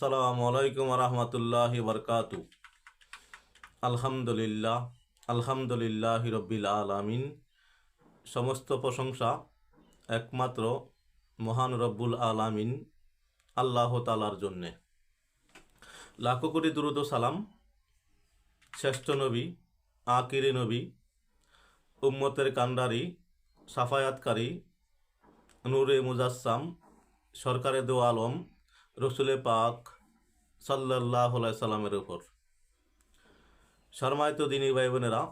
আসসালামু আলাইকুম রহমতুল্লাহ বরকাতু আলহামদুলিল্লাহ আলহামদুলিল্লাহ রব্বিল আলামিন। সমস্ত প্রশংসা একমাত্র মহান রব্বুল আলামিন, আল্লাহ তালার জন্যে। লাখো কোটি দুরুদ সালাম, শ্রেষ্ঠ নবী, আকিরি নবী, উম্মতের কান্ডারি সাফায়াতকারী, নূরে মুজাসসাম, সরকারে দো আলম রসুলে পাক সাল্লাহ সাল্লামের উপর। শর্মায়িত দিনী ভাই বোনেরা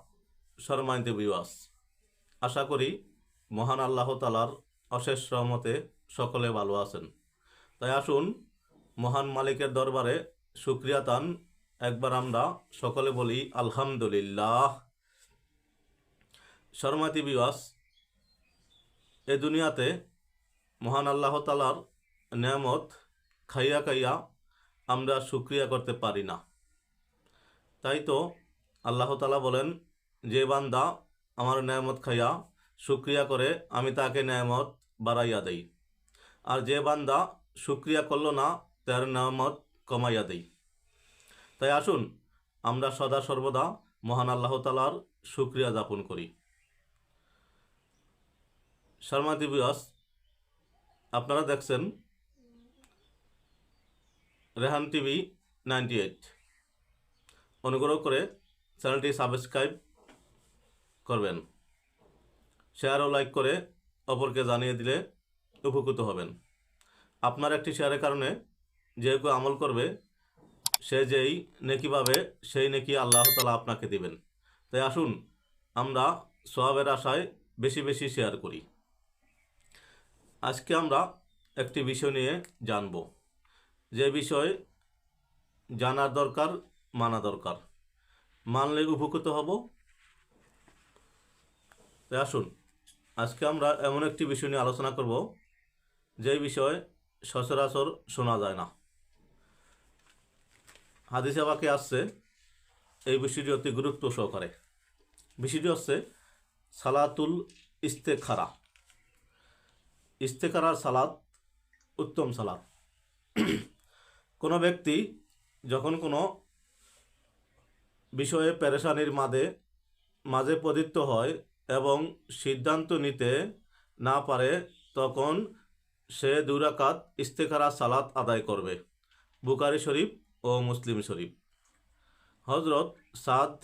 শর্মায়িত বিবাস আশা করি মহান আল্লাহ তালার অশেষ রহমতে সকলে ভালো আছেন। তাই আসুন মহান মালিকের দরবারে সুক্রিয়া তান একবার আমরা সকলে বলি আলহামদুলিল্লাহ। শর্মাতি বিবাস এ দুনিয়াতে মহান আল্লাহ তালার নিয়ামত খাইয়া খাইয়া আমরা সুক্রিয়া করতে পারি না। তাই তো আল্লাহ তালা বলেন, যে বান্দা আমার নিয়ামত খাইয়া সুক্রিয়া করে, আমি তাকে নিয়ামত বাড়াইয়া দেই। আর যে বান্দা সুক্রিয়া করল না, তার নিয়ামত কমাইয়া দেই। তাই আসুন, আমরা সদা সর্বদা মহান আল্লাহ তালার সুক্রিয়া যাপন করি। শর্মা দিবিয়াস আপনারা দেখছেন রেহান টিভি নাইনটি এইট। অনুগ্রহ করে চ্যানেলটি সাবস্ক্রাইব করবেন। শেয়ার ও লাইক করে অপরকে জানিয়ে দিলে উপকৃত হবেন। আপনার একটি শেয়ারের কারণে যে কেউ আমল করবে, সে যেই নেকি পাবে, সেই নেকি আল্লাহ তালা আপনাকে দিবেন। তাই আসুন, আমরা সোয়াবের আশায় বেশি বেশি শেয়ার করি। আজকে আমরা একটি বিষয় নিয়ে জানব। যে বিষয় জানার দরকার, মানা দরকার। মানলে উপকৃত হব। আসুন, আজকে আমরা এমন একটি বিষয় নিয়ে আলোচনা করব, যে বিষয় সচরাচর শোনা যায় না। হাদিসে বাকে আসছে, এই বিষয়টি অতি গুরুত্ব সহকারে। বিষয়টি হচ্ছে সালাতুল ইস্তেখারা। ইস্তেখারার সালাদ উত্তম সালাদ কোনো ব্যক্তি যখন কোনো বিষয়ে পেরেশানির মাঝে মাঝে পতিত হয় এবং সিদ্ধান্ত নিতে না পারে, তখন সে দুরাকাত ইস্তেখারা, সালাত আদায় করবে। বুকারি শরীফ ও মুসলিম শরীফ। হজরত সাদ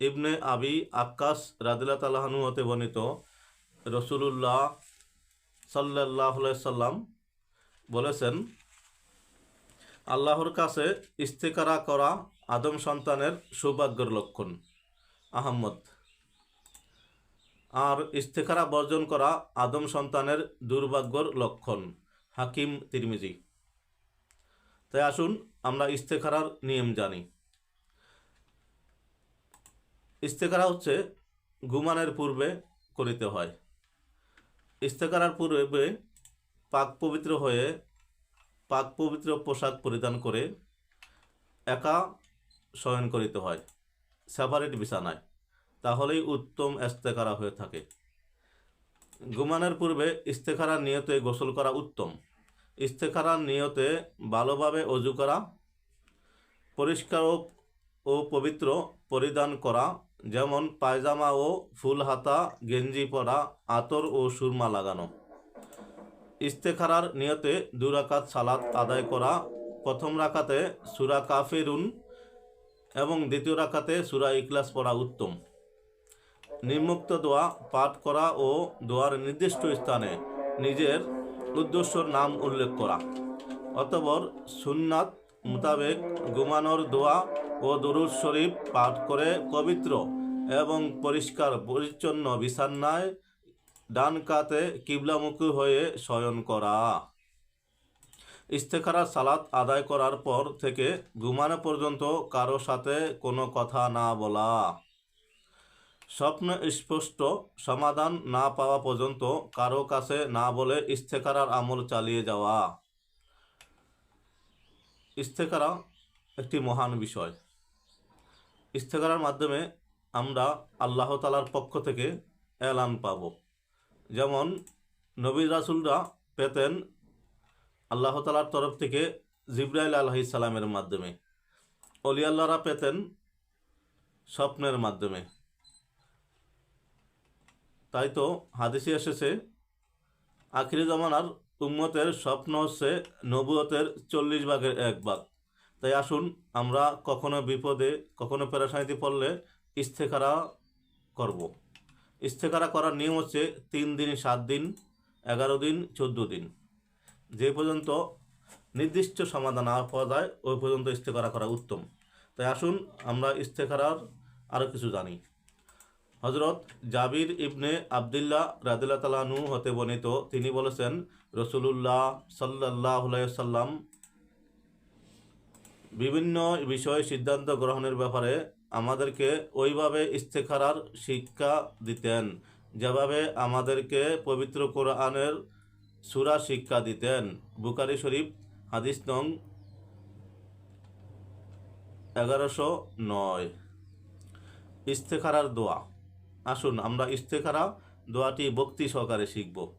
ইবনে আবি আক্কাস রাদিল্লা তালাহানু হতে বর্ণিত রসুলুল্লাহ সাল্লাহ সাল্লাম বলেছেন আল্লাহর কাছে ইস্তেকারা করা আদম সন্তানের সৌভাগ্যের লক্ষণ। আহম্মদ। আর ইস্তেকারা বর্জন করা আদম সন্তানের দুর্ভাগ্যর লক্ষণ, হাকিম তিরমিজি। তাই আসুন আমরা ইস্তেকারার নিয়ম জানি। ইস্তেকারা হচ্ছে ঘুমানের পূর্বে করিতে হয়। ইস্তেকারার পূর্বে পাক পবিত্র হয়ে পাক পবিত্র পোশাক পরিধান করে একা শয়ন করিতে হয় সেপারেট বিছানায়। তাহলেই উত্তম ইস্তেকারা হয়ে থাকে। ঘুমানোর পূর্বে ইস্তেখারার নিয়তে গোসল করা উত্তম। ইস্তেখারার নিয়তে ভালোভাবে অজু করা, পরিষ্কার ও পবিত্র পরিধান করা, যেমন পায়জামা ও ফুল হাতা, গেঞ্জি পরা, আতর ও সুরমা লাগানো। ইস্তেখারার নিয়তে দুরাকাত সালাত আদায় করা, প্রথম রাকাতে সুরা কাফেরুন এবং দ্বিতীয় রাকাতে সুরা ইকলাস পড়া উত্তম। নিম্মুক্ত দোয়া পাঠ করা ও দোয়ার নির্দিষ্ট স্থানে নিজের উদ্দেশ্যর নাম উল্লেখ করা। অতবর সুন্নাত মোতাবেক ঘুমানোর দোয়া ও দরুদ শরীফ পাঠ করে পবিত্র এবং পরিষ্কার পরিচ্ছন্ন বিছানায় ডান কাতে কিবলামুখী হয়ে শয়ন করা। ইস্তেখারার সালাত আদায় করার পর থেকে ঘুমানো পর্যন্ত কারও সাথে কোনো কথা না বলা। স্বপ্ন স্পষ্ট সমাধান না পাওয়া পর্যন্ত কারও কাছে না বলে ইস্তেকারার আমল চালিয়ে যাওয়া। ইস্তেকারা একটি মহান বিষয়। ইস্তেকারার মাধ্যমে আমরা আল্লাহ তালার পক্ষ থেকে এলান পাব। যেমন নবী রাসুলরা পেতেন আল্লাহ তালার তরফ থেকে জিব্রাইল আলহি সালামের মাধ্যমে। অলি আল্লাহরা পেতেন স্বপ্নের মাধ্যমে। তাই তো হাদিসে এসেছে, আখিরি জমানার উম্মতের স্বপ্ন হচ্ছে নবুয়তের চল্লিশ ভাগের এক ভাগ। তাই আসুন আমরা কখনো বিপদে, কখনো পেরেশানিতে পড়লে ইস্তেখারা করব। ইস্তেখারা করার নিয়ম হচ্ছে তিন দিন, সাত দিন, এগারো দিন, চোদ্দ দিন। যে পর্যন্ত নির্দিষ্ট সমাধান না পাওয়া যায়, ওই পর্যন্ত ইস্তেখারা করা উত্তম। তাই আসুন, আমরা ইস্তেখারার আরও কিছু জানি। হজরত জাবির ইবনে আবদুল্লাহ রাদিল্লা তালানু হতে বর্ণিত, তিনি বলেছেন, রসুলুল্লাহ সাল্লাহ সাল্লাম বিভিন্ন বিষয়ে সিদ্ধান্ত গ্রহণের ব্যাপারে আমাদেরকে ওইভাবে ইস্তেখারার শিক্ষা দিতেন, যেভাবে আমাদেরকে পবিত্র কোরআনের সুরা শিক্ষা দিতেন। বুকারি শরীফ, হাদিস নং এগারোশো নয়। ইস্তেখারার দোয়া। আসুন, আমরা ইস্তেখারা দোয়াটি ভক্তি সহকারে শিখব।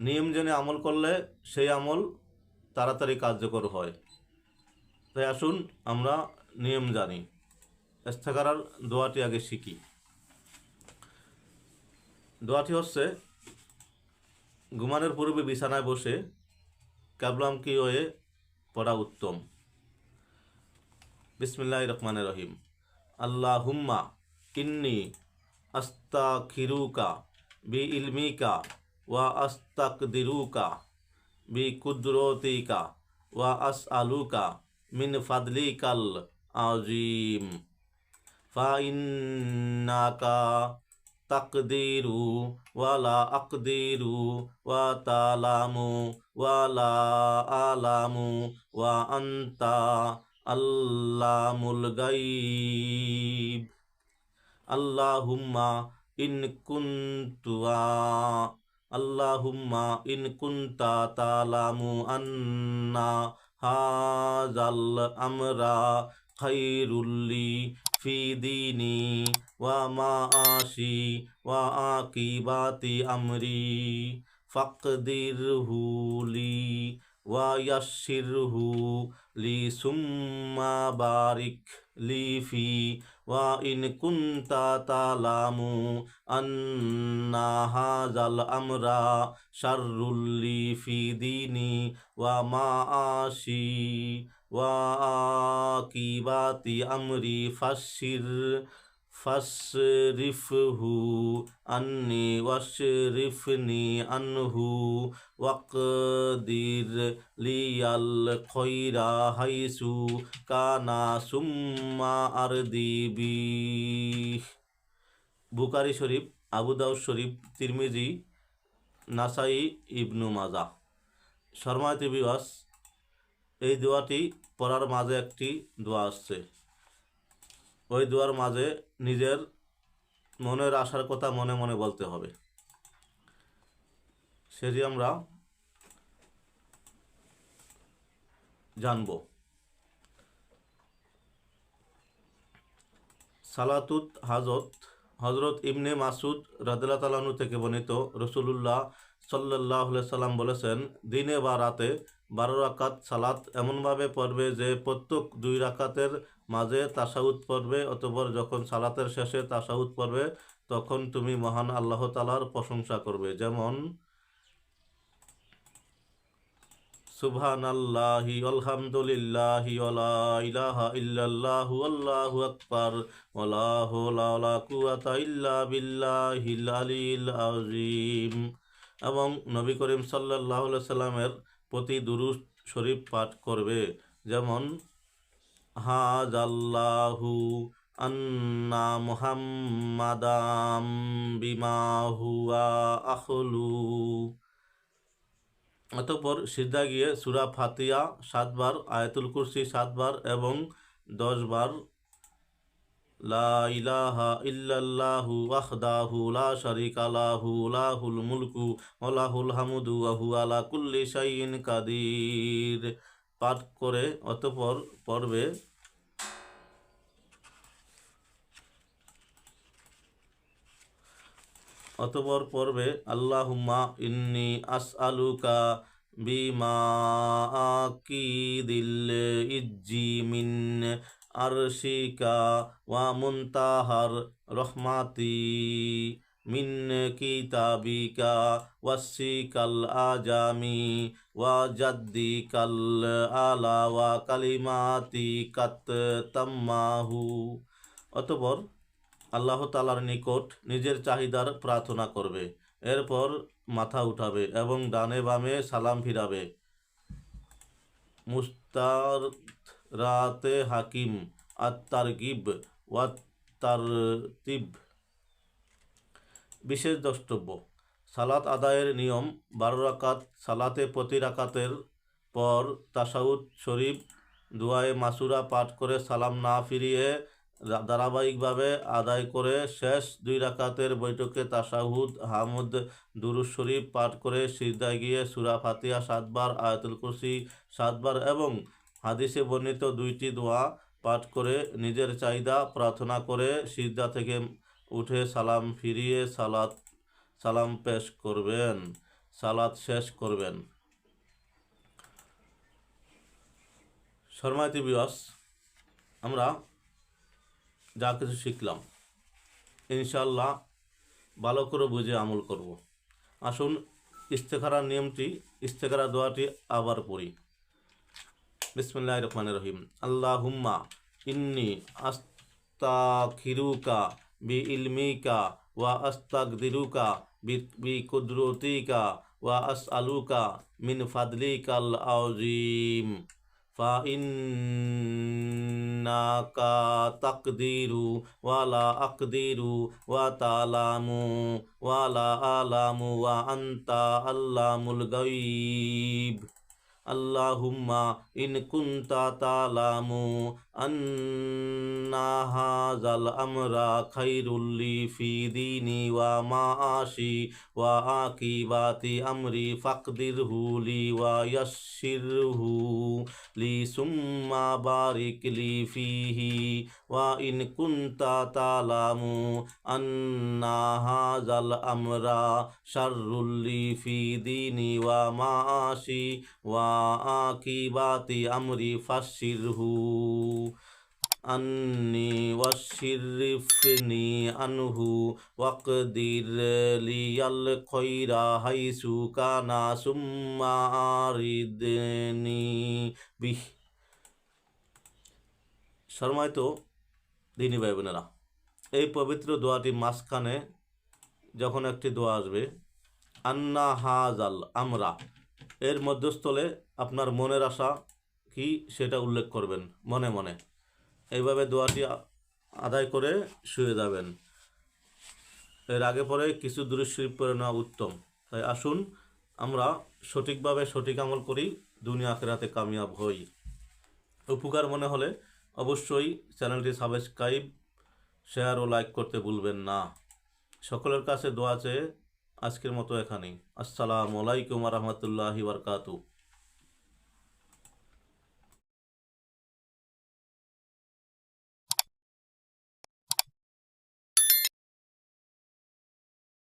নিয়ম জেনে আমল করলে সেই আমল তাড়াতাড়ি কার্যকর হয়। তাই আসুন, আমরা নিয়ম জানি। ইস্তেখারার দোয়াটি আগে শিখি। দোয়াটি হচ্ছে, ঘুমানোর পূর্বে বিছানায় বসে ক্যাবলামকি হয়ে পড়া উত্তম। বিসমিল্লাহ রহমান রহিম। আল্লাহ হুম্মা ইন্নি আস্তাখিরুকা বি ইলমিকা ওয়া আস্তাকদিরুকা বি কুদরতিকা ওয়া আস আলুকা মিন ফাদলিকাল আজিম। ফাইন্নাকা তাকদিরু ওয়ালা আকদিরু ওয়া তালামু ওয়ালা আলামু ওয়া আন্তা আল্লামুল গাইব। আল্লাহুম্মা ইন কুন্তুয়া আল্লাহুম্মা ইন কুন্তা তালামু আন্না হাজাল আমরা খাইরুল্লি ফি দিনি ওয়া মাআশি ওয়া আকিবাতি আমরি। ফাকদিরহু লি ওয়া ইয়াসসিরহু লি সুম্মা বারিক লি ফি ওয়া ইন কুনতা তালামু আন্না হাজাল আমরা শাররুল্লি ফি দিনি ওয়া মাআশি ওয়া আকিবাতি আমরি ফাশির ফাশরিফহু আন্নি ওয়াশরিফনি আনহু ওয়াকদির লিয়াল খৈরা হাইসু কানা সুম্মা আরদি বি বুকারি শরীফ আবু দাউদ শরীফ তিরমিজি নাসাই ইবনু মাজা শর্মায়তি বিবাস এই দোয়াটি পড়ার মাঝে একটি দোয়া আসছে। ওই দোয়ার মাঝে নিজের মনের আশার কথা মনে মনে বলতে হবে। সেটি আমরা জানব। সালাতুত হাজত হজরত ইবনে মাসুদ রাদিল্লা তালানু থেকে বর্ণিত রসুলুল্লাহ সাল্লাহ সাল্লাম বলেছেন, দিনে বা রাতে বারো রাকাত সালাত এমনভাবে পড়বে যে প্রত্যেক দুই রাকাতের মাঝে তাসাউদ পড়বে, অতপর যখন সালাতের শেষে তাসাউদ পড়বে, তখন তুমি মহান আল্লাহ তালার প্রশংসা করবে। যেমন সুবহান আল্লাহি আলহামদুলিল্লাহি ওয়ালা ইলাহা ইল্লাল্লাহু আল্লাহু আকবার হাওলা ওয়ালা কুওয়াতা ইল্লা বিল্লাহিল আলিয়্যিল আযীম। এবং নবী করিম আলাইহি সাল্লামের প্রতি দুরূদ শরীফ পাঠ করবে। যেমন, হাজাল্লাহু আন্না মুহাম্মাদাম বিমা হুয়া আখলু। অতঃপর সিদ্ধা গিয়ে সুরা ফাতিয়া সাতবার, আয়াতুল কুরসি সাতবার এবং দশবার পাঠ করে অতঃপর পড়বে অতঃপর পড়বে আল্লাহুম্মা ইন্নি আসআলুকা বিমাকিদিল ইজ্জি মিন আরশিকা ওয়া মুনতাহার রহমাতি মিন কিতাবিকা ওয়াসিকাল আজামি ওয়া জাদ্দিকাল আলা ওয়া কালিমাতি কাত তাম্মাহু। অতপর আল্লাহ তালার নিকট নিজের চাহিদার প্রার্থনা করবে। এরপর মাথা উঠাবে এবং ডানে বামে সালাম ফিরাবে। মুস্তার রাতে হাকিম আত্মার গিব ওয়াত্তার তিব বিশেষ দ্রষ্টব্য, সালাত আদায়ের নিয়ম বারো রাকাত, সালাতে প্রতি রাকাতের পর তাসাউদ শরীফ দুয়ায়ে মাসুরা পাঠ করে সালাম না ফিরিয়ে ধারাবাহিকভাবে আদায় করে শেষ দুই রাকাতের বৈঠকে তাসাহুদ হামদ দুরুজ শরীফ পাঠ করে সিজদায় গিয়ে সুরা ফাতিয়া সাতবার, আয়াতুল কুরসি সাতবার এবং হাদিসে বর্ণিত দুইটি দোয়া পাঠ করে নিজের চাহিদা প্রার্থনা করে সিজদা থেকে উঠে সালাম ফিরিয়ে সালাত, সালাম পেশ করবেন, সালাত শেষ করবেন। শর্মায়তী বিবাস আমরা যা কিছু শিখলাম ইনশাল্লাহ ভালো করে বুঝে আমল করব। আসুন ইস্তেখারা নিয়মটি ইস্তেখারা দোয়াটি আবার পড়ি। بسم الله الرحمن الرحيم اللهم إني أستغفرك بعلمك وأستغفرك بقدرتك وأسألك من فضلك العظيم فإنك تقدير ولا أقدير وتعلم ولا أعلم وأنت علام الغيب আল্লাহুম্মা ইন কুন্তা তালামু আন্না হাজাল আমরা খাইরুল্লি ফি দিনি ওয়া মাআশি ওয়া আকিবাতি আমরি ফাকদির হুলি ওয়া ইয়াসসিরহু লি সুম্মা বারিক লি ফিহি ওয়া ইন কুন্তা তালামু আন্না হাজাল আমরা শাররুল্লি ফি দিনি ওয়া মাআশি ওয়া وعاقبة أمري فاشره أني وشرفني عنه واقدر لي الخير حيث كان ثم أردني به সম্মানিত দিনী ভাই বোনেরা এই পবিত্র দোয়াটি মাঝখানে যখন একটি দোয়া আসবে আন্না হাজাল আমরা এর মধ্যস্থলে আপনার মনের আশা কি সেটা উল্লেখ করবেন, মনে মনে। এইভাবে দোয়াটি আদায় করে শুয়ে যাবেন। এর আগে পরে কিছু দৃশ্যিপ করে নেওয়া উত্তম। তাই আসুন, আমরা সঠিকভাবে সঠিক আমল করি, দুনিয়া আখেরাতে কামিয়াব হই। উপকার মনে হলে অবশ্যই চ্যানেলটি সাবস্ক্রাইব, শেয়ার ও লাইক করতে ভুলবেন না। সকলের কাছে দোয়া চেয়ে আজকের মতো এখানেই। আসসালামু আলাইকুম রহমতুল্লাহি বারকাতু